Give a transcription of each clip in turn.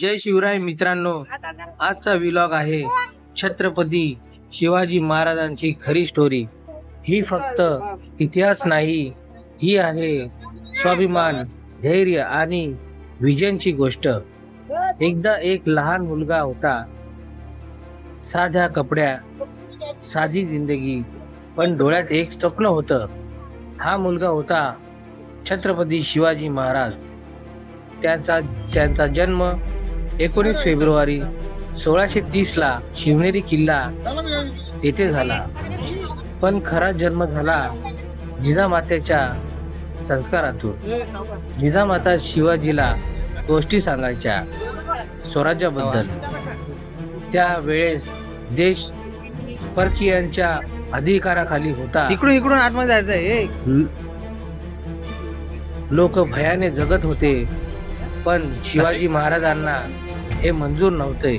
जय शिवराय मित्रांनो आजचा विलॉग आहे छत्रपती शिवाजी महाराजांची खरी स्टोरी ही फक्त इतिहास नाही ही आहे स्वाभिमान धैर्य आणि विजयांची गोष्ट. एकदा एक लहान मुलगा होता साध्या कपड्या साधी जिंदगी पण डोळ्यात एक स्वप्न होतं. हा मुलगा होता छत्रपती शिवाजी महाराज. त्याचा त्यांचा जन्म एकोणीस फेब्रुवारी सोळाशे तीस ला शिवनेरी किल्ला येथे झाला. पण खरा जन्म झाला जिजामातेच्या संस्कारातून. जिजामाता शिवाजीला गोष्टी सांगायच्या स्वराज्याबद्दल. त्या वेळेस देश परकीयांच्या अधिकाराखाली होता. इकडून इकडून आतमध्ये जायचंय लोक भयाने जगत होते. पण शिवाजी महाराजांना हे मंजूर नव्हते.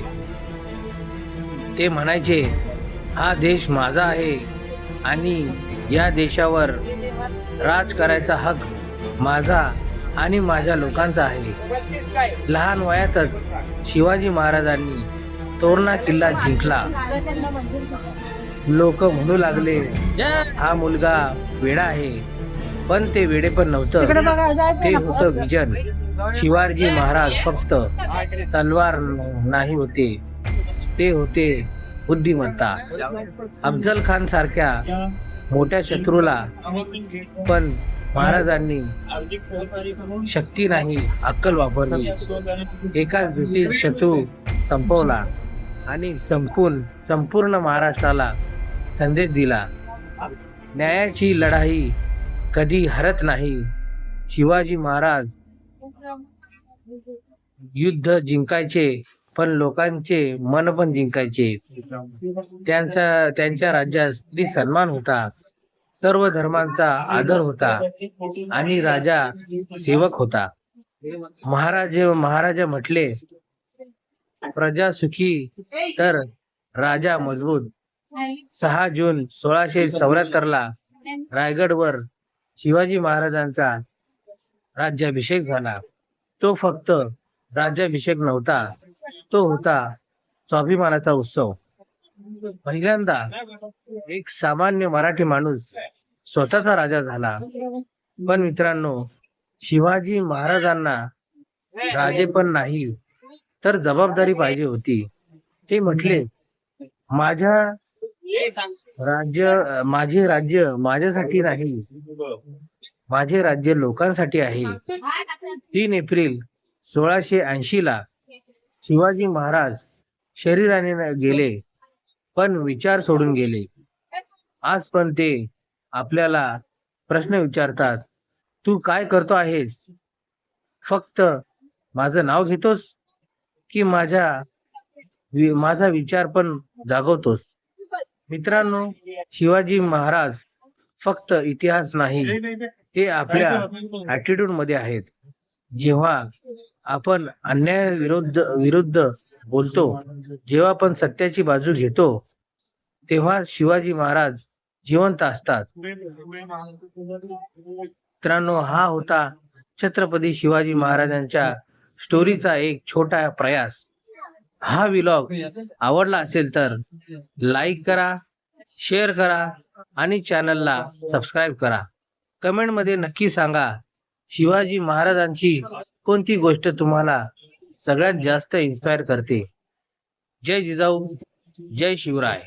ते म्हणायचे हा देश माझा आहे आणि या देशावर राज करायचा हक माझा आणि माझ्या लोकांचा आहे. लहान वयातच शिवाजी महाराजांनी तोरणा किल्ला जिंकला. लोक म्हणू लागले हा मुलगा वेडा आहे पण ते वेडे पण नव्हतं. ते होतं विजन. शिवाजी महाराज फक्त तलवार नाही होते. ते होते बुद्धिमत्ता. अफजल खान सारख्या मोठ्या शत्रूला पण महाराजांनी शक्ती नाही अक्कल वापरली. एकाच दिवशी शत्रू संपवला आणि संपून संपूर्ण महाराष्ट्राला संदेश दिला. न्यायाची लढाई कधी हरत नाही. शिवाजी महाराज युद्ध जिंकायचे पण लोकांचे मन पण जिंकायचे. त्यांचा त्यांच्या राज्यात स्त्री सन्मान होता. सर्व धर्मांचा आदर होता आणि राजा सेवक होता. महाराज महाराजा म्हटले प्रजा सुखी तर राजा मजबूत. सहा जून सोळाशे चौऱ्याहत्तर ला रायगडवर शिवाजी महाराजांचा राज्याभिषेक झाला. तो फक्त राज्याभिषेक नव्हता तो होता स्वाभिमानाचा उत्सव. पहिल्यांदा एक सामान्य मराठी माणूस स्वतःचा राजा झाला. पण मित्रांनो शिवाजी महाराजांना राजे पण नाही तर जबाबदारी पाहिजे होती. ते म्हटले माझ्या राज्य माझे राज्य माझ्यासाठी नाही माझे राज्य लोकांसाठी आहे. तीन एप्रिल सोळाशे ऐंशी ला शिवाजी महाराज शरीराने गेले पण विचार सोडून गेले. आज पण ते आपल्याला प्रश्न विचारतात तू काय करतो आहेस? फक्त माझं नाव घेतोस की माझ्या माझा विचार पण जागवतोस? मित्रांनो शिवाजी महाराज फक्त इतिहास नाही ते आपल्या ऍटिट्यूडमध्ये आहेत. जेव्हा आपण अन्याय विरुद्ध विरुद्ध बोलतो जेव्हा आपण सत्याची बाजू घेतो तेव्हा शिवाजी महाराज जिवंत असतात. मित्रांनो हा होता छत्रपती शिवाजी महाराजांच्या स्टोरीचा एक छोटा प्रयास. हा विलॉग आवडला असेल तर लाईक करा शेअर करा आणि चॅनलला सबस्क्राईब करा. कमेंटमध्ये नक्की सांगा शिवाजी महाराजांची कोणती गोष्ट तुम्हाला सगळ्यात जास्त इन्स्पायर करते? जय जिजाऊ जय शिवराय.